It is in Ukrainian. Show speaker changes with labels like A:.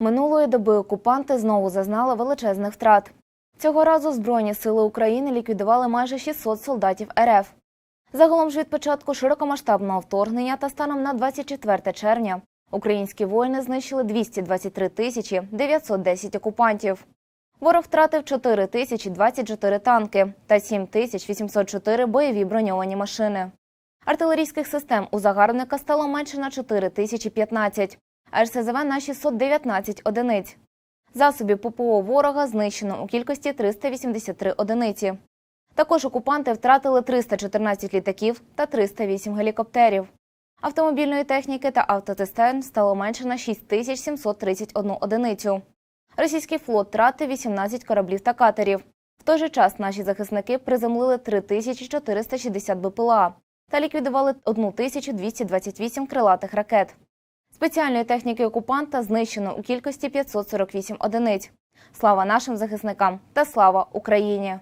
A: Минулої доби окупанти знову зазнали величезних втрат. Цього разу Збройні сили України ліквідували майже 600 солдатів РФ. Загалом ж від початку широкомасштабного вторгнення та станом на 24 червня українські воїни знищили 223 тисячі 910 окупантів. Ворог втратив 4 тисячі 24 танки та 7 тисяч 804 бойові броньовані машини. Артилерійських систем у загарбника стало менше на 4 тисячі 15, а РСЗВ на 619 одиниць. Засобів ППО ворога знищено у кількості 383 одиниці. Також окупанти втратили 314 літаків та 308 гелікоптерів. Автомобільної техніки та автоцистерн стало менше на 6731 одиницю. Російський флот втратив 18 кораблів та катерів. В той же час наші захисники приземлили 3460 БПЛА та ліквідували 1228 крилатих ракет. Спеціальної техніки окупанта знищено у кількості 548 одиниць. Слава нашим захисникам та слава Україні!